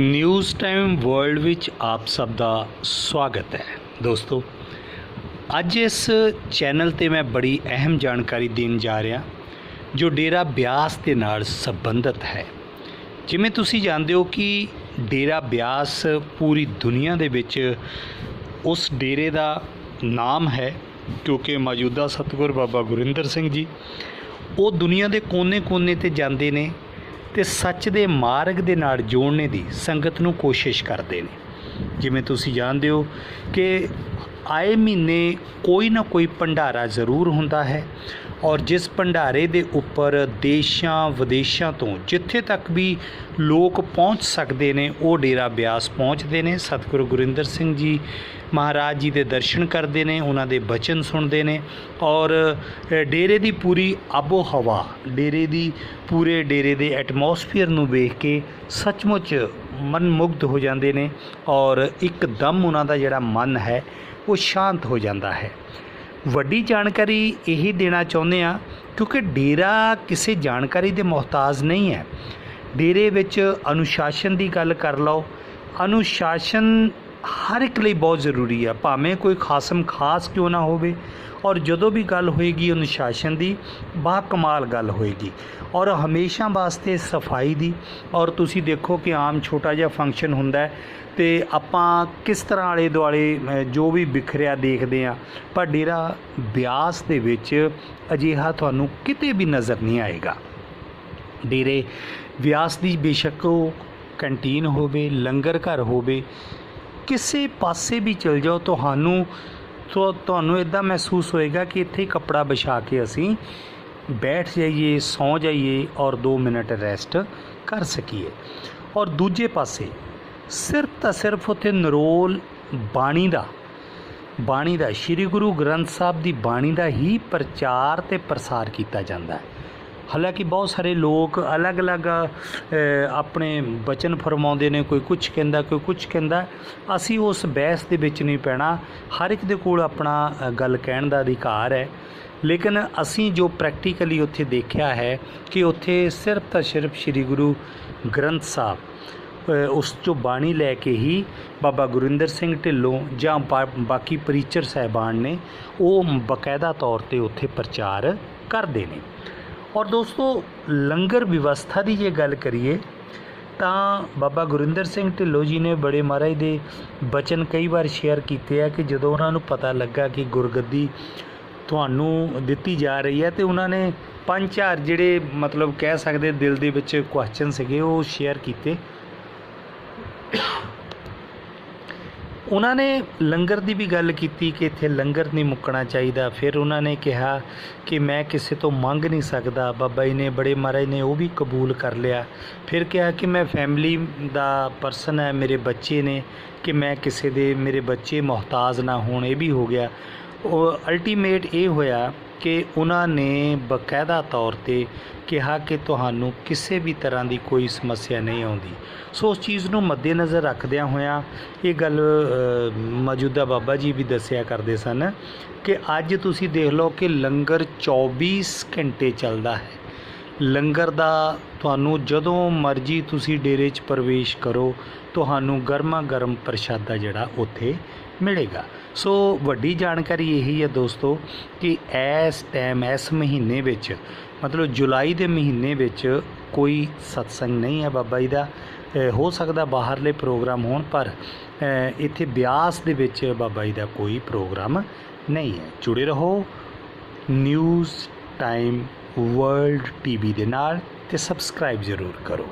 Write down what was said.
News time world ਵਿੱਚ ਆਪ ਸਭ ਦਾ ਸਵਾਗਤ ਹੈ। ਦੋਸਤੋ, ਅੱਜ ਇਸ ਚੈਨਲ ਤੇ ਮੈਂ ਬੜੀ ਅਹਿਮ ਜਾਣਕਾਰੀ ਦੇਣ ਜਾ ਰਿਹਾ, ਜੋ ਡੇਰਾ ਬਿਆਸ ਦੇ ਨਾਲ ਸੰਬੰਧਿਤ ਹੈ। ਜਿਵੇਂ ਤੁਸੀਂ ਜਾਣਦੇ ਹੋ ਕਿ ਡੇਰਾ ਬਿਆਸ ਪੂਰੀ ਦੁਨੀਆ ਦੇ ਵਿੱਚ ਉਸ ਡੇਰੇ ਦਾ ਨਾਮ ਹੈ ਕਿਉਂਕਿ ਮੌਜੂਦਾ ਸਤਿਗੁਰ ਬਾਬਾ ਗੁਰਿੰਦਰ ਸਿੰਘ ਜੀ, ਉਹ ਦੁਨੀਆ ਦੇ ਕੋਨੇ-ਕੋਨੇ ਤੇ ਜਾਂਦੇ ਨੇ। ਤੇ ਸੱਚ ਦੇ ਮਾਰਗ ਦੇ ਨਾਲ ਜੋੜਨੇ ਦੀ ਸੰਗਤ ਨੂੰ ਕੋਸ਼ਿਸ਼ ਕਰਦੇ ਨੇ। ਜਿਵੇਂ ਤੁਸੀਂ ਜਾਣਦੇ ਹੋ ਕਿ ਆਏ ਮਹੀਨੇ ਕੋਈ ਨਾ ਕੋਈ ਭੰਡਾਰਾ ਜ਼ਰੂਰ ਹੁੰਦਾ ਹੈ ਔਰ ਜਿਸ ਭੰਡਾਰੇ ਦੇ ਉੱਪਰ ਦੇਸ਼ਾਂ ਵਿਦੇਸ਼ਾਂ ਤੋਂ ਜਿੱਥੇ ਤੱਕ ਵੀ ਲੋਕ ਪਹੁੰਚ ਸਕਦੇ ਨੇ, ਉਹ ਡੇਰਾ ਬਿਆਸ ਪਹੁੰਚਦੇ ਨੇ। ਸਤਿਗੁਰੂ ਗੁਰਿੰਦਰ ਸਿੰਘ ਜੀ ਮਹਾਰਾਜ ਜੀ ਦੇ ਦਰਸ਼ਨ ਕਰਦੇ ਨੇ, ਉਹਨਾਂ ਦੇ ਬਚਨ ਸੁਣਦੇ ਨੇ ਔਰ ਡੇਰੇ ਦੀ ਪੂਰੀ ਆਬੋ ਹਵਾ ਡੇਰੇ ਦੀ ਪੂਰੇ ਡੇਰੇ ਦੇ ਐਟਮੋਸਫੀਅਰ ਨੂੰ ਵੇਖ ਕੇ ਸੱਚਮੁੱਚ ਮਨਮੁਗਧ ਹੋ ਜਾਂਦੇ ਨੇ ਔਰ ਇੱਕਦਮ ਉਹਨਾਂ ਦਾ ਜਿਹੜਾ ਮਨ ਹੈ, ਉਹ ਸ਼ਾਂਤ ਹੋ ਜਾਂਦਾ ਹੈ। ਵੱਡੀ ਜਾਣਕਾਰੀ ਇਹੀ ਦੇਣਾ ਚਾਹੁੰਦੇ ਆ ਕਿਉਂਕਿ ਡੇਰਾ ਕਿਸੇ ਜਾਣਕਾਰੀ ਦੇ ਮੁਹਤਾਜ ਨਹੀਂ ਹੈ। ਡੇਰੇ ਵਿੱਚ ਅਨੁਸ਼ਾਸਨ ਦੀ ਗੱਲ ਕਰ ਲਓ। ਅਨੁਸ਼ਾਸਨ ਹਰ ਇੱਕ ਲਈ ਬਹੁਤ ਜ਼ਰੂਰੀ ਆ, ਭਾਵੇਂ ਕੋਈ ਖਾਸਮ ਖਾਸ ਕਿਉਂ ਨਾ ਹੋਵੇ ਔਰ ਜਦੋਂ ਵੀ ਗੱਲ ਹੋਏਗੀ ਅਨੁਸ਼ਾਸਨ ਦੀ, ਬਾ ਕਮਾਲ ਗੱਲ ਹੋਏਗੀ ਔਰ ਹਮੇਸ਼ਾ ਵਾਸਤੇ ਸਫ਼ਾਈ ਦੀ, ਔਰ ਤੁਸੀਂ ਦੇਖੋ ਕਿ ਆਮ ਛੋਟਾ ਜਿਹਾ ਫੰਕਸ਼ਨ ਹੁੰਦਾ ਹੈ ਤੇ ਆਪਾਂ ਕਿਸ ਤਰ੍ਹਾਂ ਆਲੇ ਦੁਆਲੇ ਜੋ ਵੀ ਬਿਖਰਿਆ ਦੇਖਦੇ ਆ ਪਰ ਡੇਰਾ ਬਿਆਸ ਦੇ ਵਿੱਚ ਅਜਿਹਾ ਤੁਹਾਨੂੰ ਕਿਤੇ ਵੀ ਨਜ਼ਰ ਨਹੀਂ ਆਏਗਾ। ਡੇਰੇ ਵਿਆਸ ਦੀ ਬੇਸ਼ੱਕ ਉਹ ਕੰਟੀਨ ਹੋਵੇ, ਲੰਗਰ ਘਰ ਹੋਵੇ ਕਿਸੇ ਪਾਸੇ ਵੀ ਚਲ ਜਾਓ, ਤੁਹਾਨੂੰ ਤੁ- ਤੁਹਾਨੂੰ ਇਦਾਂ ਮਹਿਸੂਸ ਹੋਏਗਾ ਕਿ ਇੱਥੇ ਕੱਪੜਾ ਵਿਛਾ ਕੇ ਅਸੀਂ ਬੈਠ ਜਾਈਏ, ਸੌ ਜਾਈਏ ਔਰ 2 ਮਿੰਟ ਰੈਸਟ ਕਰ ਸਕੀਏ। ਔਰ ਦੂਜੇ ਪਾਸੇ ਸਿਰਫ ਤਾਂ ਸਿਰਫ ਉੱਥੇ ਨਰੋਲ ਬਾਣੀ ਦਾ ਬਾਣੀ ਦਾ, ਸ੍ਰੀ ਗੁਰੂ ਗ੍ਰੰਥ ਸਾਹਿਬ ਦੀ ਬਾਣੀ ਦਾ ਹੀ ਪ੍ਰਚਾਰ ਤੇ ਪ੍ਰਸਾਰ ਕੀਤਾ ਜਾਂਦਾ ਹੈ। ਹਾਲਾਂਕਿ ਬਹੁਤ ਸਾਰੇ ਲੋਕ ਅਲੱਗ-ਅਲੱਗ ਆਪਣੇ ਬਚਨ ਫਰਮਾਉਂਦੇ ਨੇ, ਕੋਈ ਕੁਝ ਕਹਿੰਦਾ, ਕੋਈ ਕੁਝ ਕਹਿੰਦਾ। ਅਸੀਂ ਉਸ ਬਹਿਸ ਦੇ ਵਿੱਚ ਨਹੀਂ ਪੈਣਾ। ਹਰ ਇੱਕ ਦੇ ਕੋਲ ਆਪਣਾ ਗੱਲ ਕਹਿਣ ਦਾ ਅਧਿਕਾਰ ਹੈ। ਲੇਕਿਨ ਅਸੀਂ ਜੋ ਪ੍ਰੈਕਟੀਕਲੀ ਉੱਥੇ ਦੇਖਿਆ ਹੈ ਕਿ ਉੱਥੇ ਸਿਰਫ ਤਾਂ ਸਿਰਫ ਸ੍ਰੀ ਗੁਰੂ ਗ੍ਰੰਥ ਸਾਹਿਬ ਉਸ ਚੋਂ ਬਾਣੀ ਲੈ ਕੇ ਹੀ ਬਾਬਾ ਗੁਰਿੰਦਰ ਸਿੰਘ ਢਿੱਲੋਂ ਜਾਂ ਬਾਕੀ ਪ੍ਰੀਚਰ ਸਹਿਬਾਨ ਨੇ ਉਹ ਬਕਾਇਦਾ ਤੌਰ ਤੇ ਉੱਥੇ ਪ੍ਰਚਾਰ ਕਰਦੇ ਨੇ। ਔਰ ਦੋਸਤੋ, ਲੰਗਰ ਵਿਵਸਥਾ ਦੀ ਜੇ ਗੱਲ ਕਰੀਏ, ਤਾਂ ਬਾਬਾ ਗੁਰਿੰਦਰ ਸਿੰਘ ਢਿੱਲੋਂ ਜੀ ਨੇ ਬੜੇ ਮਹਾਰਾਜ ਦੇ ਬਚਨ ਕਈ ਵਾਰ ਸ਼ੇਅਰ ਕੀਤੇ ਆ ਕਿ ਜਦੋਂ ਉਹਨਾਂ ਨੂੰ ਪਤਾ ਲੱਗਾ ਕਿ ਗੁਰਗੱਦੀ ਤੁਹਾਨੂੰ ਦਿੱਤੀ ਜਾ ਰਹੀ ਹੈ, ਤੇ ਉਹਨਾਂ ਨੇ ਪੰਜ ਚਾਰ ਜਿਹੜੇ ਮਤਲਬ ਕਹਿ ਸਕਦੇ ਦਿਲ ਦੇ ਵਿੱਚ ਕੁਐਸਚਨ ਸੀਗੇ, ਉਹ ਸ਼ੇਅਰ ਕੀਤੇ। ਉਹਨਾਂ ਨੇ ਲੰਗਰ ਦੀ ਵੀ ਗੱਲ ਕੀਤੀ ਕਿ ਇੱਥੇ ਲੰਗਰ ਨਹੀਂ ਮੁੱਕਣਾ ਚਾਹੀਦਾ। ਫਿਰ ਉਹਨਾਂ ਨੇ ਕਿਹਾ ਕਿ ਮੈਂ ਕਿਸੇ ਤੋਂ ਮੰਗ ਨਹੀਂ ਸਕਦਾ। ਬਾਬਾ ਜੀ ਨੇ ਬੜੇ ਮਹਾਰਾਜ ਨੇ ਉਹ ਵੀ ਕਬੂਲ ਕਰ ਲਿਆ। ਫਿਰ ਕਿਹਾ ਕਿ ਮੈਂ ਫੈਮਿਲੀ ਦਾ ਪਰਸਨ ਹੈ, ਮੇਰੇ ਬੱਚੇ ਨੇ, ਕਿ ਮੈਂ ਕਿਸੇ ਦੇ, ਮੇਰੇ ਬੱਚੇ ਮੁਹਤਾਜ ਨਾ ਹੋਣ। ਇਹ ਵੀ ਹੋ ਗਿਆ। ਉਹ ਅਲਟੀਮੇਟ ਇਹ ਹੋਇਆ ਕਿ ਉਹਨਾਂ ਨੇ ਬਕਾਇਦਾ ਤੌਰ ਤੇ ਕਿਹਾ ਕਿ ਤੁਹਾਨੂੰ ਕਿਸੇ ਵੀ ਤਰ੍ਹਾਂ ਦੀ ਕੋਈ ਸਮੱਸਿਆ ਨਹੀਂ ਆਉਂਦੀ। ਸੋ ਉਸ ਚੀਜ਼ ਨੂੰ ਮੱਦੇਨਜ਼ਰ ਰੱਖਦਿਆਂ ਹੋਇਆਂ ਇਹ ਗੱਲ ਮੌਜੂਦਾ ਬਾਬਾ ਜੀ ਵੀ ਦੱਸਿਆ ਕਰਦੇ ਸਨ ਕਿ ਅੱਜ ਤੁਸੀਂ ਦੇਖ ਲਓ ਕਿ ਲੰਗਰ 24 ਘੰਟੇ ਚੱਲਦਾ ਹੈ। ਲੰਗਰ ਦਾ ਤੁਹਾਨੂੰ ਜਦੋਂ ਮਰਜ਼ੀ ਤੁਸੀਂ ਡੇਰੇ 'ਚ ਪ੍ਰਵੇਸ਼ ਕਰੋ, ਤੁਹਾਨੂੰ ਗਰਮਾ ਗਰਮ ਪ੍ਰਸ਼ਾਦਾ ਜਿਹੜਾ ਉੱਥੇ ਮਿਲੇਗਾ। ਸੋ ਵੱਡੀ ਜਾਣਕਾਰੀ ਇਹੀ ਹੈ ਦੋਸਤੋ ਕਿ ਇਸ ਟਾਈਮ ਇਸ ਮਹੀਨੇ ਵਿੱਚ, ਮਤਲਬ ਜੁਲਾਈ ਦੇ ਮਹੀਨੇ ਵਿੱਚ ਕੋਈ ਸਤਸੰਗ ਨਹੀਂ ਹੈ ਬਾਬਾ ਜੀ ਦਾ। ਹੋ ਸਕਦਾ ਬਾਹਰਲੇ ਪ੍ਰੋਗਰਾਮ ਹੋਣ, ਪਰ ਇੱਥੇ ਬਿਆਸ ਦੇ ਵਿੱਚ ਬਾਬਾ ਜੀ ਦਾ ਕੋਈ ਪ੍ਰੋਗਰਾਮ ਨਹੀਂ ਹੈ। ਜੁੜੇ ਰਹੋ। ਨਿਊਜ਼ ਟਾਈਮ ਵਰਲਡ ਟੀਵੀ ਦੇ ਨਾਲ ਤੇ ਸਬਸਕ੍ਰਾਈਬ ਜ਼ਰੂਰ ਕਰੋ।